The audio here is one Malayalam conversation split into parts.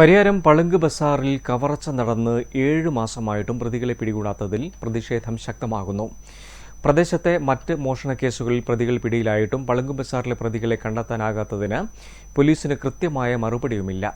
പരിയാരം പളുങ്ക് ബസാറിൽ കവർച്ച നടന്ന് ഏഴ് മാസമായിട്ടും പ്രതികളെ പിടികൂടാത്തതിൽ പ്രതിഷേധം ശക്തമാകുന്നു. പ്രദേശത്തെ മറ്റ് മോഷണ കേസുകളിൽ പ്രതികൾ പിടിയിലായിട്ടും പളുങ്ക് ബസാറിലെ പ്രതികളെ കണ്ടെത്താനാകാത്തതിന് പോലീസിന് കൃത്യമായ മറുപടിയുമില്ല.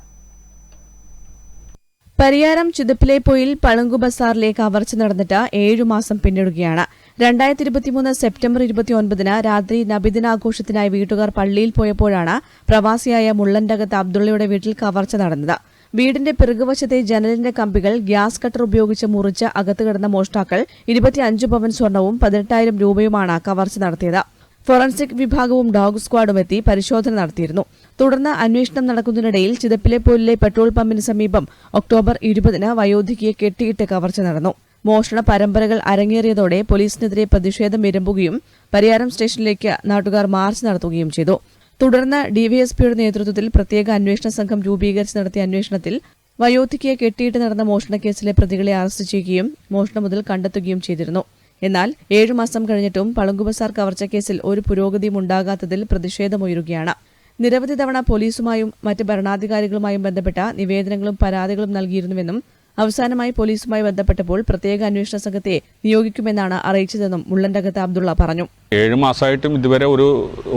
പരിയാരം ചിതപ്പിലെ പോയിൽ പളുങ്കു ബസാറിലെ കവർച്ച നടന്നിട്ട് ഏഴു മാസം പിന്നിടുകയാണ്. രണ്ടായിരത്തി ഇരുപത്തിമൂന്ന് സെപ്റ്റംബർ ഇരുപത്തിയൊൻപതിന് രാത്രി നബിദിനാഘോഷത്തിനായി വീട്ടുകാർ പള്ളിയിൽ പോയപ്പോഴാണ് പ്രവാസിയായ മുള്ളൻടകത്ത് അബ്ദുള്ളയുടെ വീട്ടിൽ കവർച്ച നടന്നത്. വീടിന്റെ പിറകുവശത്തെ ജനലിന്റെ കമ്പികൾ ഗ്യാസ് കട്ടർ ഉപയോഗിച്ച് മുറിച്ച് അകത്ത് കിടന്ന മോഷ്ടാക്കൾ ഇരുപത്തിയഞ്ച് പവൻ സ്വർണവും പതിനെട്ടായിരം രൂപയുമാണ് കവർച്ച നടത്തിയത്. ഫോറൻസിക് വിഭാഗവും ഡോഗ് സ്ക്വാഡും എത്തി പരിശോധന നടത്തിയിരുന്നു. തുടർന്ന് അന്വേഷണം നടക്കുന്നതിനിടയിൽ ചിതപ്പിലെ പോലിലെ പെട്രോൾ പമ്പിന് സമീപം ഒക്ടോബർ ഇരുപതിന് വയോധികയെ കെട്ടിയിട്ട് കവർച്ച നടന്നു. മോഷണ പരമ്പരകൾ അരങ്ങേറിയതോടെ പോലീസിനെതിരെ പ്രതിഷേധം ഇരമ്പുകയും പരിയാരം സ്റ്റേഷനിലേക്ക് നാട്ടുകാർ മാർച്ച് നടത്തുകയും ചെയ്തു. തുടർന്ന് ഡിവൈഎസ്പിയുടെ നേതൃത്വത്തിൽ പ്രത്യേക അന്വേഷണ സംഘം രൂപീകരിച്ച് നടത്തിയ അന്വേഷണത്തിൽ വയോധികയെ കെട്ടിയിട്ട് നടന്ന മോഷണക്കേസിലെ പ്രതികളെ അറസ്റ്റ് ചെയ്യുകയും മോഷണം മുതൽ കണ്ടെത്തുകയും ചെയ്തിരുന്നു. എന്നാൽ ഏഴു മാസം കഴിഞ്ഞിട്ടും പളുങ്കുബസാർ കവർച്ചക്കേസിൽ ഒരു പുരോഗതിയും ഉണ്ടാകാത്തതിൽ പ്രതിഷേധമുയരുകയാണ്. നിരവധി തവണ പോലീസുമായും മറ്റ് ഭരണാധികാരികളുമായും ബന്ധപ്പെട്ട നിവേദനങ്ങളും പരാതികളും നൽകിയിരുന്നുവെന്നും അവസാനമായി പോലീസുമായി ബന്ധപ്പെട്ടപ്പോൾ പ്രത്യേക അന്വേഷണ സംഘത്തെ നിയോഗിക്കുമെന്നാണ് അറിയിച്ചതെന്നും മുള്ളൻതകത്ത് അബ്ദുള്ള പറഞ്ഞു. ഏഴ് മാസമായിട്ടും ഇതുവരെ ഒരു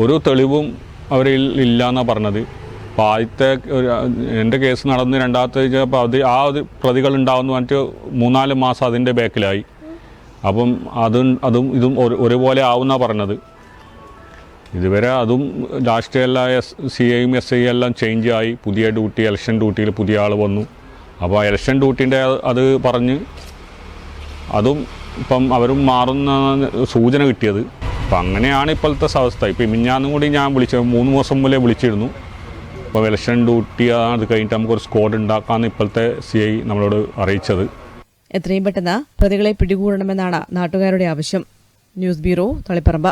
ഒരു തെളിവും അവരിൽ ഇല്ല എന്നാണ് പറഞ്ഞത്. അപ്പോൾ ആദ്യത്തെ എന്റെ കേസ് നടന്ന് രണ്ടാമത്തെ അപ്പോൾ അത് ആ ഒരു പ്രതികൾ ഉണ്ടാവുമെന്ന് പറഞ്ഞിട്ട് മൂന്നാൽ മാസം അതിന്റെ ബാക്കിലായി. അപ്പം അതും അതും ഇതും ഒരു- ഒരുപോലെ ആവുമെന്നാണ് പറഞ്ഞത്. ഇതുവരെ അതും ലാസ്റ്റ് എല്ലാം എസ് സി ഐയും എസ് ഐ എല്ലാം ചേഞ്ച് ആയി. പുതിയ ഡ്യൂട്ടി ഇലക്ഷൻ ഡ്യൂട്ടിയിൽ പുതിയ ആൾ വന്നു. അപ്പോൾ ഇലക്ഷൻ ഡ്യൂട്ടീന്റെ അത് പറഞ്ഞ് അതും ഇപ്പം അവരും മാറുന്ന സൂചന കിട്ടിയത്. അപ്പം അങ്ങനെയാണ് ഇപ്പോഴത്തെ അവസ്ഥ. ഇപ്പം മിഞ്ഞാന്നും കൂടി ഞാൻ വിളിച്ച മൂന്ന് മാസം മുതലേ വിളിച്ചിരുന്നു. അപ്പോൾ ഇലക്ഷൻ ഡ്യൂട്ടി അത് കഴിഞ്ഞിട്ട് നമുക്കൊരു സ്ക്വാഡ് ഉണ്ടാക്കാമെന്ന് ഇപ്പോഴത്തെ സി ഐ നമ്മളോട് അറിയിച്ചത്. എത്രയും പെട്ടെന്ന് പ്രതികളെ പിടികൂടണമെന്നാണ് നാട്ടുകാരുടെ ആവശ്യം. News bureau Taliparamba.